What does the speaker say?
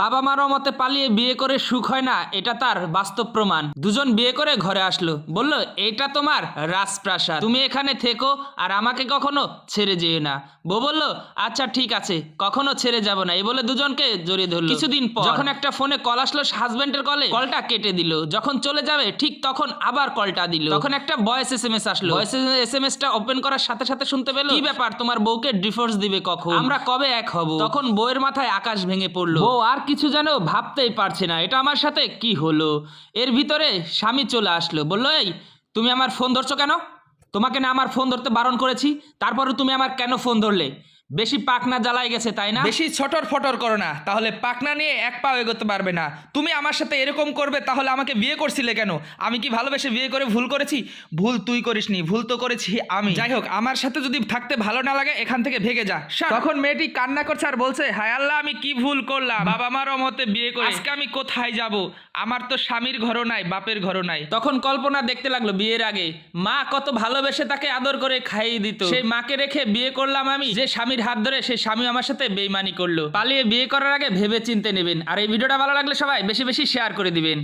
বাবা মার মতে পালিয়ে বিয়ে করে সুখ হয় না এটা তার বাস্তব প্রমাণ। দুজন বিয়ে করে ঘরে আসলো বলল এটা তোমার রাজপ্রাসাদ। তুমি এখানে থেকো আর আমাকে কখনো ছেড়ে যেও না। বউ বলল আচ্ছা ঠিক আছে কখনো ছেড়ে যাব না। এই বলে দুজনকে জড়িয়ে ধরলো। কিছুদিন পর যখন একটা ফোনে কল আসলো হাজবেন্ডের কলে কলটা কেটে দিল। যখন চলে যাবে ঠিক তখন আবার কলটা দিল। তখন একটা ভয়েস এস এম এস আসলো। ভয়েস এস এম এস টা ওপেন করার সাথে সাথে শুনতে পেল কি ব্যাপার তোমার বউকে ডিভোর্স দিবে কখন? আমরা কবে এক হব? তখন বউয়ের মাথায় আকাশ ভেঙে পড়ল। বউ আর কিছু যেন ভাবতেই পারছে না। এটা আমার সাথে কি হলো? এর ভিতরে স্বামী চলে আসলো। বলল, এই, তুমি আমার ফোন ধরছো কেন? তোমাকে না আমার ফোন ধরতে বারণ করেছি। তারপরে তুমি আমার কেন ফোন ধরলে? বেশি পাকনা জ্বালাই গেছে তাই না? বেশি ছটর ফটর করো না তাহলে পাকনা নিয়ে এক পাও এগোতে পারবে না। তুমি আমার সাথে এরকম করবে তাহলে আমাকে বিয়ে করছিলে কেন? আমি কি ভালোবেসে বিয়ে করে ভুল করেছি? ভুল তুই করিসনি ভুল তো করেছি আমি। যাই হোক আমার সাথে যদি থাকতে ভালো না লাগে এখান থেকে ভেগে যা। তখন মেয়েটি কান্না করছে আর বলছে হায় আল্লাহ আমি কি ভুল করলাম? বাবা মার মতে বিয়ে করে আজকে আমি কোথায় যাব? আমার তো স্বামীর ঘরও নাই বাপের ঘরও নাই। তখন কল্পনা দেখতে লাগল বিয়ের আগে। মা কত ভালোবেসে তাকে আদর করে খাইয়ে দিত। সেই মাকে রেখে বিয়ে করলাম আমি। যে স্বামীর হাত ধরে সেই স্বামী আমার সাথে বেইমানি করল। পালিয়ে বিয়ে করার আগে ভেবে চিনতে নেবেন। আর এই ভিডিওটা ভালো লাগলে সবাই বেশি বেশি শেয়ার করে দিবেন।